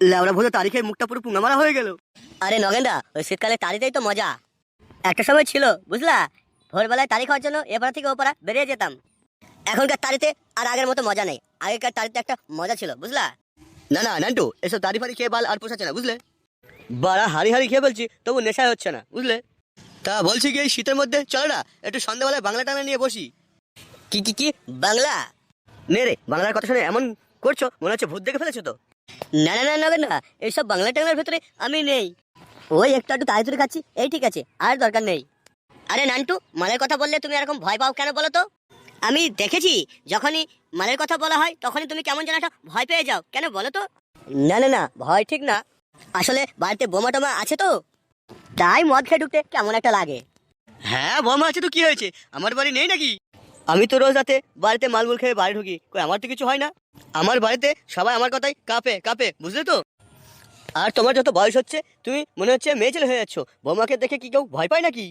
লেওড়া ভোজা তারিখের মুখটা পুরো পুঙ্গা মারা হয়ে গেল। আরে নগেন্দা ওই শীতকালে তাড়িতেই তো মজা। একটা সময় ছিল বুঝলা? ভোরবেলায় তারিখ হওয়ার জন্য এপারা থেকে ওপারা বেরিয়ে যেতাম। এখনকার তারিতে আর আগের মতো মজা নেই। আগেকার তারিতে একটা মজা ছিল বুঝলা? না না নান্টু এসব তারি ফারি খেয়ে বাল আর পোষাচ্ছে না বুঝলে? বাড়া হাড়ি হাড়ি খেয়ে বলছি তবু নেশায় হচ্ছে না বুঝলে? তা বলছি কি এই শীতের মধ্যে চলো না একটু সন্ধ্যাবেলায় বাংলা টানা নিয়ে বসি। কি কি কি? বাংলা? নে রে বাংলার কথা শুনে এমন করছ মনে হচ্ছে ভূত দেখে ফেলেছো তো? না না না নগেন্দা এইসব বাংলা টাংলার ভেতরে আমি নেই। ওই একটু একটু তুলে খাচ্ছি, এই ঠিক আছে, আর দরকার নেই। আরে নান্টু, মালের কথা বললে তুমি এরকম ভয় পাও কেন বলো তো? আমি দেখেছি, যখনই মালের কথা বলা হয়, তখনই তুমি কেমন যেন একটা ভয় পেয়ে যাও, কেন বলো তো? না না না, ভয় ঠিক না। আসলে বাড়িতে বোমা টোমা আছে তো? তাই মদ খেয়ে ঢুকতে কেমন একটা লাগে। হ্যাঁ বোমা আছে তো, কি হয়েছে? আমার বাড়ি নেই নাকি? আমি তো রোজ রাতে বাড়িতে মালমুল খেয়ে বাড়ি ঢুকি, কই আমার তো কিছু হয় না? আমার বাড়িতে সবাই আমার কথাই কাঁপে কাঁপে বুঝলে তো? আর তোমার যত বয়স হচ্ছে তুমি মনে হচ্ছে মেয়ে ছেলে হয়ে যাচ্ছ। বৌমাকে দেখে কি কেউ ভয় পায় নাকি?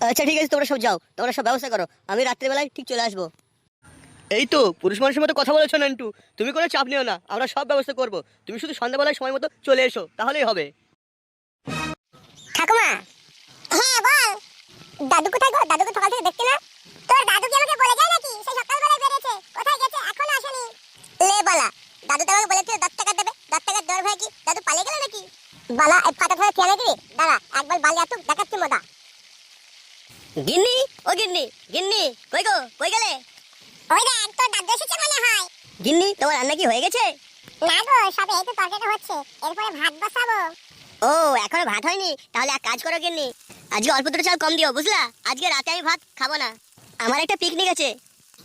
আচ্ছা ঠিক আছে তোমরা সব যাও। তোমরা সব ব্যবস্থা করো। আমি রাত্রিবেলায় ঠিক চলে আসব। এই তো পুরুষ মানুষের মতো কথা বলেছ নান্টু। তুমি কোনো চাপ নিও না। আমরা সব ব্যবস্থা করব। তুমি শুধু সন্ধ্যাবেলায় সময় মতো চলে এসো। তাহলেই হবে। ঠাকুমা! হ্যাঁ বল। দাদু কোথায় গো দাদুকে সকাল থেকে দেখছি না? তোর দাদু কি আমাকে বলে যায় নাকি? সে সকালবেলায় বেরিয়েছে কোথায় গেছে এখনও আসেনি লে বালা। দাদু তো আমাকে বলেছিল দশ টাকা দেবে। দশ টাকার দর ভাই কি দাদু পালিয়ে গেল নাকি? বালা এই ফাটা ফাটা খেয়ালে দিবি দাঁড়া একবার বালি আতুক দেখাচ্ছি মজা। গিন্নি ও গিন্নি গিন্নি কই গো কই গেলে? ওই দেখ তোর দাদু এসেছে মনে হয়। গিন্নি তোমার রান্না কি হয়ে গেছে? না গো সবে এই তো তরকারিটা হচ্ছে। এরপরে ভাত বসাবো। ও এখনও ভাত হয়নি? তাহলে এক কাজ করো গিন্নি। আজকে অল্প দুটো চাল কম দিও বুঝলা? আজকে রাতে আমি ভাত খাব না। আমার একটা পিকনিক আছে।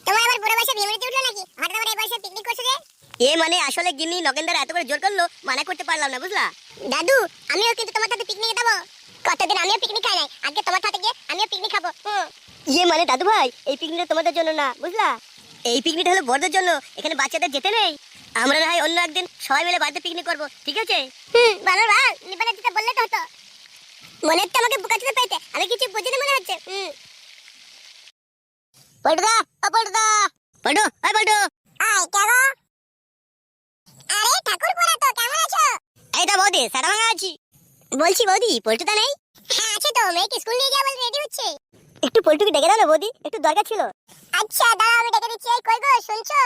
তোমার আবার বুড়ো বয়সে বিয়ে উঠল নাকি? হঠাৎ আবার এই বয়সে পিকনিক করছ যে? এ মানে আসলে গিন্নি নগেন্দার এত করে জোর করল মানা করতে পারলাম না বুঝলা? দাদু আমিও কিন্তু তোমার সাথে পিকনিকে যাব। কতদিন আমিও পিকনিক খাই নাই আজকে তোমার সাথে গিয়ে আমিও পিকনিক খাব ইয়ে মানে দাদু ভাই এই পিকনিকটা তোমাদের জন্য না বুঝলা? এই পিকনিকটা হলো বড়দের জন্য এখানে বাচ্চাদের যেতে নেই। আমরা না হয় অন্য একদিন সবাই মিলে বাড়িতে পিকনিক করব ঠিক আছে? হুম ভালো ভালো নিবানে দিতে বললে তো হতো। মনে হচ্ছে আমাকে বুকা চুপে পেতে আমি কিছু বুঝিনি মনে হচ্ছে হুম। পল্টুদা ও পল্টুদা পল্টু ওই পল্টু আয় আরে ঠাকুর পড়া তো কেমন আছো বৌদি সাটা ভাঙা আছি। বলছি বৌদি পল্টুদা নেই? হ্যাঁ আছে তো মেয়েকে স্কুল নিয়ে যাওয়া রেডি হচ্ছে। একটু পল্টুকে ডেকে দাও না বৌদি একটু দরকার ছিল। আচ্ছা দাঁড়াও আমি ডেকে দিচ্ছি। এই কই গো শুনছো?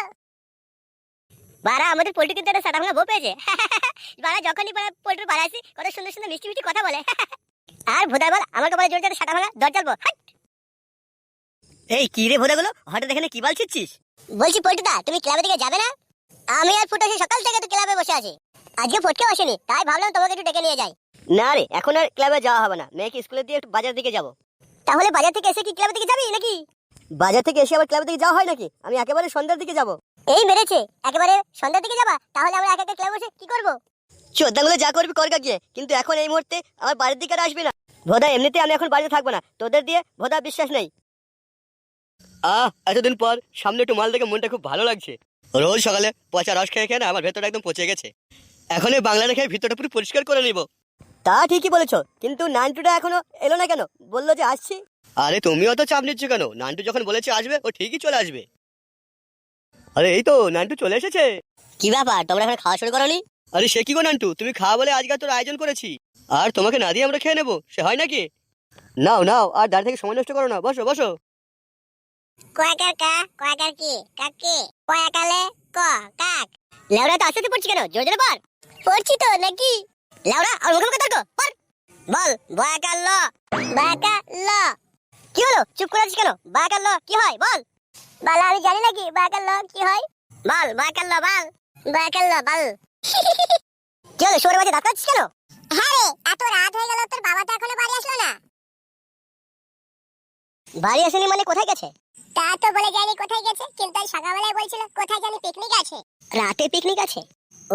বারা আমাদের পোল্ট্রি কিন্তু একটা সাটা ভাঙা বউ পেয়েছে। বারা যখনই বারা পোল্ট্রি বাড়া আসি কত সুন্দর সুন্দর মিষ্টি মিষ্টি কথা বলে। আর ভোদার বল আমার কপালে জোর সাটা ভাঙা দর চালবো এই কি রে ভোদাগুলো হঠাৎ এখানে কি বলছিস বলছি পল্টুদা তুমি ক্লাবে থেকে যাবে না? আমি আর ফুটো সকাল থেকে তো ক্লাবে বসে আছি। আজকে ফটকে আসেনি তাই ভাবলাম তোমাকে একটু ডেকে নিয়ে যাই। না রে এখন আর ক্লাবে যাওয়া হবে না মেয়েকে স্কুলে দিয়ে একটু বাজার দিকে যাব। তাহলে বাজার থেকে এসে কি ক্লাবে থেকে যাবি নাকি? বাজার থেকে এসে আবার ক্লাবের দিকে যাওয়া হয় নাকি? আমি একেবারে সন্ধ্যার দিকে যাব। এই মেরেছে একেবারে সন্ধ্যার দিকে যাবা? তাহলে আমরা একা একা ক্লাবে বসে কি করব? চোদ্দাগুলো যা করবি কর গিয়ে কিন্তু এখন এই মুহূর্তে আমার বাড়ির দিকে আর আসবি না। ভোদা এমনিতে আমি এখন বাড়িতে থাকব না তোদের দিয়ে ভোদা বিশ্বাস নেই। আহ এতদিন পর সামনে একটু মাল দেখে মনটা খুব ভালো লাগছে। রোজ সকালে পচা রস খেয়ে খেয়ে না আমার ভেতরটা একদম পচে গেছে। এখন এই বাংলা রেখে ভিতরটা পুরো পরিষ্কার করে নিব। তা ঠিকই বলেছ কিন্তু নাইনটুটা এখনও এলো না কেন? বলল যে আসছি। আরে তুমিও তো চাপ নিচ্ছ কেন? নান্টু যখন বলেছে আসবে ও ঠিকই চলে আসবে। আরে এই তো নান্টু চলে এসেছে। কি ব্যাপার তোমরা এখন খাওয়া শুরু করনি? আরে সে কি গো নান্টু তুমি খাওয়া বলে আজকে তোর আয়োজন করেছি। আর তোমাকে না দিয়ে আমরা খেয়ে নেব সে হয় নাকি? নাও নাও আর দাঁড়িয়ে থেকে সময় নষ্ট করো না বসো বসো। কয়াকার কা কয়াকার কি কাকে কয়াকালে ক কাক? লেওড়া তো আসতে পড়ছি কেন? জোরে জোরে পর পড়ছি তো নাকি? লেওড়া আর মুখে মুখে তর্ক পর। বল বয়াকার ল। বাকা ল। কি হলো? চুপ করে আছিস কেন? বয়াকার ল কি হয়? বল। বালা আমি জানি নাকি বাকা ল কি হয়? বল বয়াকার ল বল। বাকা ল বাল। কি হলো সরে বাজে দাঁত কেন? হ্যাঁ রে এত রাত হয়ে গেল তোর বাবা তো এখনও বাড়ি আসলো না। বাড়ি আসেনি মানে কোথায় গেছে? তা তো বলে যায়নি কোথায় গেছে কিন্তু সকালবেলায় বলছিল কোথায় জানি পিকনিক আছে। রাতে পিকনিক আছে?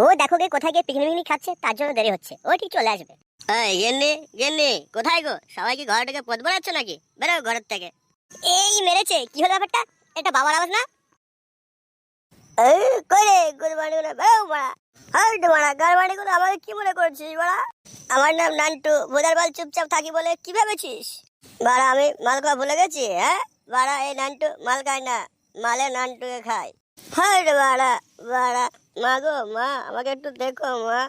ও দেখো গে কোথায় গিয়ে পিকনিক মিকনিক খাচ্ছে তার জন্য দেরি হচ্ছে। ও ঠিক চলে আসবে। এই গেন্নি গেন্নি কোথায় গো? সবাই কি ঘর থেকে পথ বেড়াচ্ছ নাকি? বেরো ঘরের থেকে। এই মেরেছে। কি হলো ব্যাপারটা? এটা বাবার আওয়াজ না? এই করে গুরবানি গুলো বেরো হাট আমাকে কি মনে করছিস বাড়া আমার নাম নান্টু বোধার বাল চুপচাপ থাকি বলে কি ভেবেছিস? বাড়া আমি মাল খাওয়া ভুলে গেছি হ্যাঁ? বাড়া এই নান্টু মাল খায় না। মালে নান্টুকে খায়। হাট বাড়া বাড়া মা গো মা আমাকে একটু দেখো মা।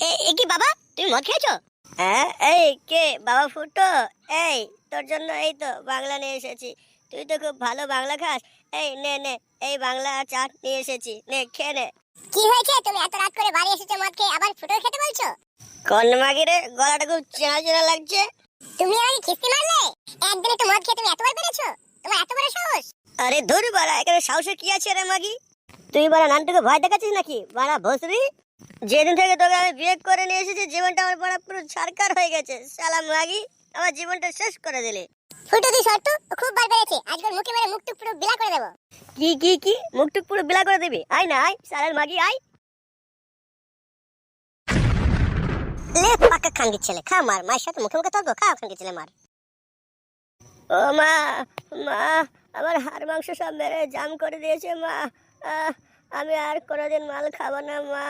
এ- এ কি বাবা? তুমি মদ খেয়েছো? হ্যাঁ। এই কে? বাবা ফুটো? এই তোর জন্য এই তো বাংলা নিয়ে এসেছি। তুই তো খুব ভালো বাংলা খাস। এই নে নে এই বাংলা আর চাট নিয়ে এসেছি। নে খেয়ে নে। কি হয়েছে? তুমি এত রাত করে বাড়ি এসেছ মদ খেয়ে? আবার ফুটো খেতে বলছো? কোন মাগিরে গলাটা খুব চেনা চেনা লাগছে। তুমি আমাকে খিস্তি মারলে? একদিনে তো মদ খেয়ে তুমি এতবার পেরেছ? তোমার এত বড় সাহস? আরে ধুর বাড়া এখানে সাহসের কি আছে রে মাগি? তুই বাড়া নানটুকে ভয় দেখাচ্ছিস নাকি? বাড়া ভসরি যেদিন থেকে তোকে আমি বিয়ে করে নিয়ে এসেছি জীবনটা আমার বাড়া পুরো ছারকার হয়ে গেছে। সালা মাগি আমার জীবনটা শেষ করে দিলে। ফুটো তুই শর্টু ও খুব বার বেড়েছে আজকের মুখে মেরে মুখ টুক পুরো বিলা করে দেবো। কি কি কি? মুখটুক পুরো বিলা করে দিবি? আয় না আয়। সালার মাগি আয়। লে পাকা খাঙ্গি ছেলে খা মার। মায়ের সাথে মুখে মুখে তর্ক খা খাঙ্গি ছেলে মার। ও মা মা আমার হাড় মাংস সব মেরে জাম করে দিয়েছে মা। আমি আর কোনোদিন মাল খাব না মা।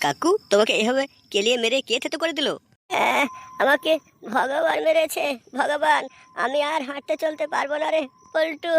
কাকু তোমাকে এভাবে কেলিয়ে মেরে কে থেতো করে দিল? আহ, আমাকে ভগবান মেরেছে ভগবান। আমি আর হাঁটতে চলতে পারব না রে পল্টু।